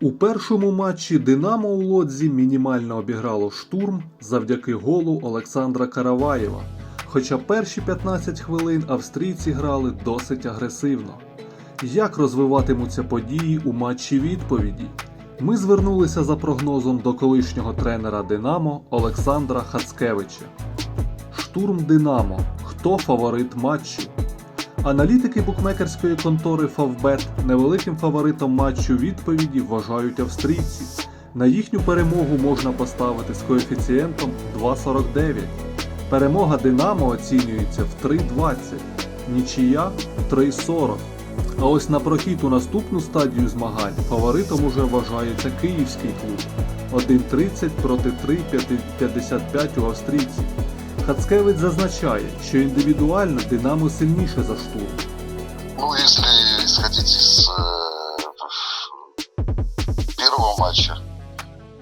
У першому матчі Динамо у Лодзі мінімально обіграло штурм завдяки голу Олександра Караваєва. Хоча перші 15 хвилин австрійці грали досить агресивно. Як розвиватимуться події у матчі відповіді? Ми звернулися за прогнозом до колишнього тренера Динамо Олександра Хацкевича. Штурм Динамо. Хто фаворит матчу? Аналітики букмекерської контори Favbet невеликим фаворитом матчу відповіді вважають австрійці. На їхню перемогу можна поставити з коефіцієнтом 2,49. Перемога Динамо оцінюється в 3,20, нічия в 3,40. А ось на прохід у наступну стадію змагань фаворитом уже вважається київський клуб 1,30 проти 3,55 у австрійців. Хацкевич зазначає, що індивідуально Динамо сильніше за штурм. Ну, если исходить из э, первого матча,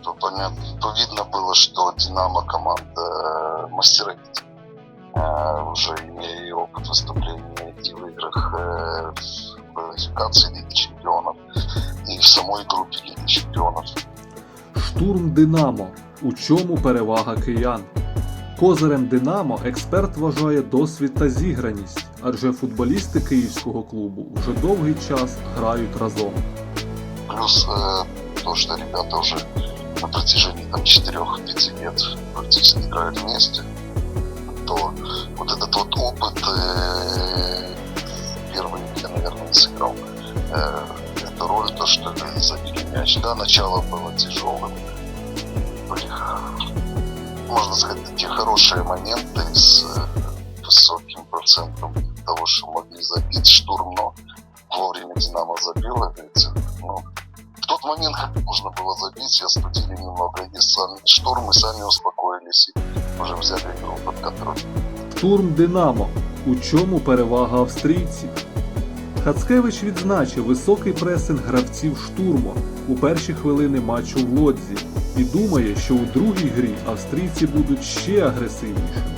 то понятно, то видно было, что Динамо команда э, мастеровит. Э, уже имея и опыт выступления и в играх э, в квалификации Лиги Чемпионов, и в самой группе Лиги Чемпионов. Штурм Динамо. У чому перевага киян? Козирем Динамо експерт вважає досвід та зіграність, адже футболісти київського клубу вже довгий час грають разом. Плюс э, то, что ребята уже на протяжении там 4-5 лет практически играют вместе, то вот этот вот опыт э, первый я, наверное, не сыграл. Э, эту роль, то, что забили мяч. Да, начало было тяжелым. Были, можно сказать, такие хорошие моменты с э, высоким процентом того, что могли забить штурм, но вовремя Динамо забил, как говорится, ну, в тот момент, как можно было забить, и остудили немного и сами штурм, и сами успокоились, и уже взяли игру под контроль. Штурм Динамо. У чому перевага австрійців? Хацкевич відзначив високий пресинг гравців штурму у перші хвилини матчу в Лодзі і думає, що у другій грі австрійці будуть ще агресивнішими.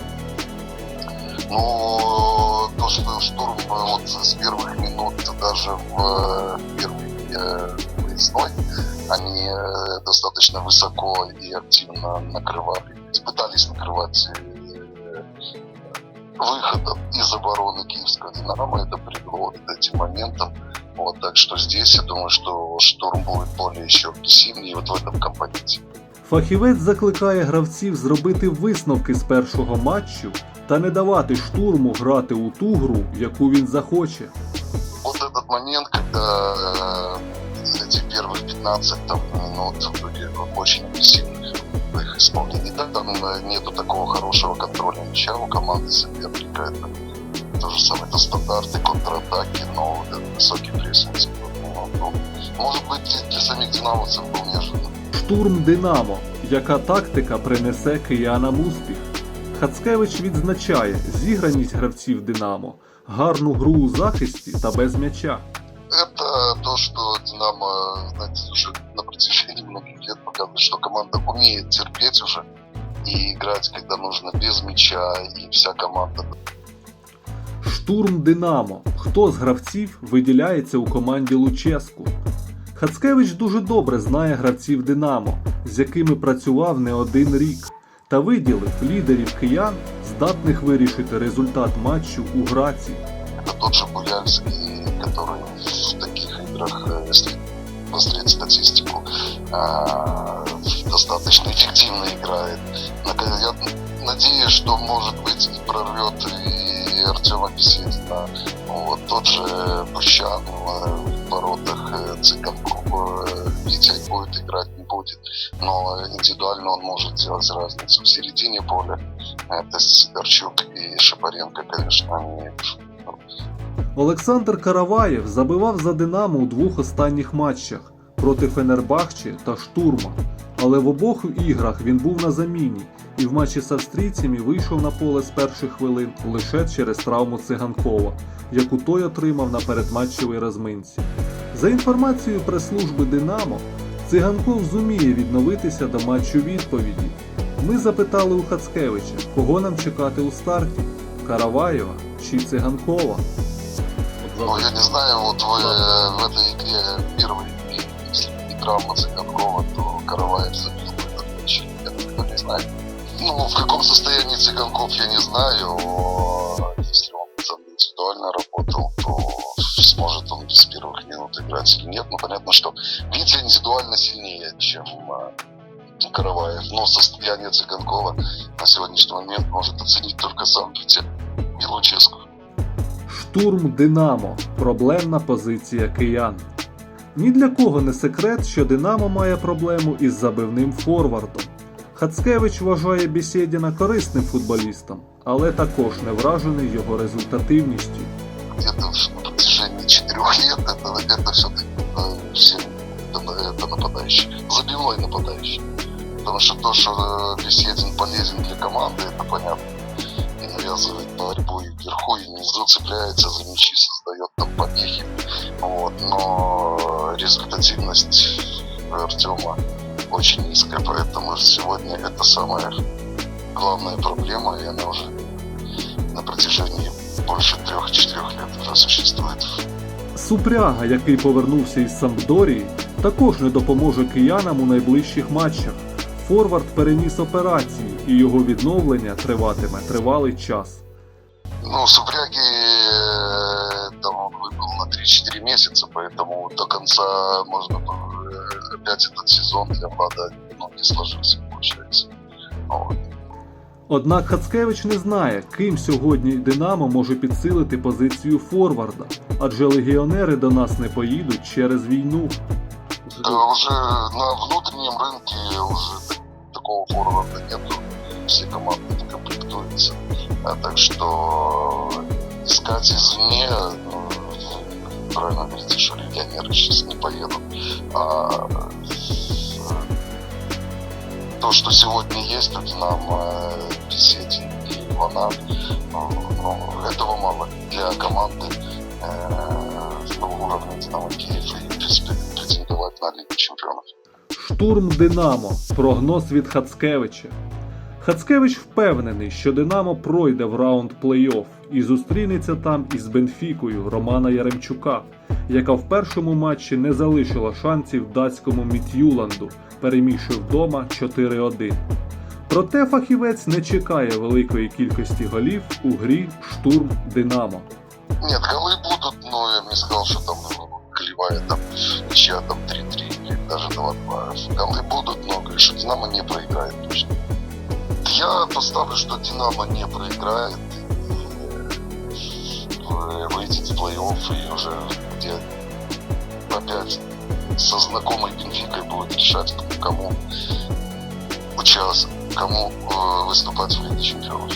Но то, что штурм э, вот с первых минут даже в э, первый э, выездной, они э, достаточно высоко и активно накрывали, пытались накрывать э, выходом из обороны киевского Динамо, это привело вот к этим моментам. Вот, так что здесь я думаю, что штурм будет более еще агрессивнее вот в этом компоненте. Фахівець закликає гравців зробити висновки з першого матчу та не давати штурму грати у ту гру, яку він захоче. Вот этот момент, когда э, эти первых 15 там, минут были очень агрессивны в их исполнении. Да, там э, нету такого хорошего контроля мяча у команды соперника. Это то же самое, это стандарты, контратаки, но вот этот высокий прессинг. ну, ну, может быть, и для самих динамовцев был неожиданно. Штурм Динамо. Яка тактика принесе киянам успіх? Хацкевич відзначає зіграність гравців Динамо, гарну гру у захисті та без м'яча. Это то, что Динамо, знаете, уже на протяжении многих лет показывает, что команда умеет терпеть уже и играть, когда нужно без мяча, и вся команда Штурм Динамо. Хто з гравців виділяється у команді Луческу? Хацкевич дуже добре знає гравців Динамо, з якими працював не один рік, та виділив лідерів киян, здатних вирішити результат матчу у граці. Это тот же Буяльский, который в таких играх, э, если посмотреть статистику, а, достаточно эффективно играет. Нак- Я надеюсь, что, может быть, прорвет и Артема Беседина. Вот, тот же Бущан э, в воротах э, Цыганков, э, Витя будет играть, не будет. Но индивидуально он может делать разницу. В середине поля это Сидорчук и Шапаренко, конечно, они Олександр Караваєв забивав за Динамо у двох останніх матчах проти Фенербахче та Штурма. Але в обох іграх він був на заміні і в матчі з австрійцями вийшов на поле з перших хвилин лише через травму циганкова, яку той отримав на передматчевій розминці. За інформацією прес-служби Динамо, циганков зуміє відновитися до матчу відповіді. Ми запитали у Хацкевича, кого нам чекати у старті Караваєва чи Циганкова. Ну, я не знаю, вот вы э, в этой игре первой, если бы не травма Цыганкова, то Караваев забил бы этот мяч. Я этого не знаю. Ну, в каком состоянии Цыганков, я не знаю. Если он там индивидуально работал, то сможет он без первых минут играть или нет. Ну, понятно, что Витя индивидуально сильнее, чем э, Караваев. Но состояние Цыганкова на сегодняшний момент может оценить только сам Витя и Луческу. Штурм Динамо проблемна позиція киян. Ні для кого не секрет, що Динамо має проблему із забивним форвардом. Хацкевич вважає Бісєдіна корисним футболістом, але також не вражений його результативністю. где-то на протяжении четырех лет это, это все-таки все это, это нападающий, забивной нападающий. Потому что то, что э, Беседин полезен для команды, это понятно. И навязывает борьбу и вверху, и внизу, цепляется за мячи, создает там помехи. Вот. Но результативность Артема очень низкая, поэтому сегодня это самая главная проблема, и она уже на протяжении больше трех-четырех лет уже существует. Супряга, який повернувся із Сампдорії, також не допоможе киянам у найближчих матчах. Форвард переніс операцію, і його відновлення триватиме тривалий час. Ну, Супряги 4 месяца, поэтому до конца можно опять этот сезон для ВАДА ну, не сложился, получается. Вот. Однак Хацкевич не знає, ким сьогодні Динамо може підсилити позицію Форварда, адже легіонери до нас не поїдуть через війну. Да, уже на внутреннем рынке уже такого форварда нету. Всі команди комплектуються. А, так що искать извне правильно говорите, что легионеры сейчас не поедут. А э, то, что сегодня есть у Динамо, Беседин и Иванов, ну, ну, этого мало для команды э, уровня Динамо Киев и, в принципе, претендовать на Лигу Чемпионов. Штурм Динамо. Прогноз від Хацкевича. Хацкевич впевнений, що Динамо пройде в раунд плей-офф і зустрінеться там із Бенфікою Романа Яремчука, яка в першому матчі не залишила шансів датському Міт'юланду, перемігши вдома 4-1. Проте фахівець не чекає великої кількості голів у грі штурм Динамо. Нет, голы будут, но я бы не сказал, что там ну, голевая там ничья там 3-3 или даже 2-2. Голы будут, но говорю, что Динамо не проиграет точно. Я поставлю, что Динамо не проиграет И выйдет в плей-офф и уже где опять со знакомой Бенфикой будет решать, кому участвовать, кому э, выступать в Лиге Чемпионов.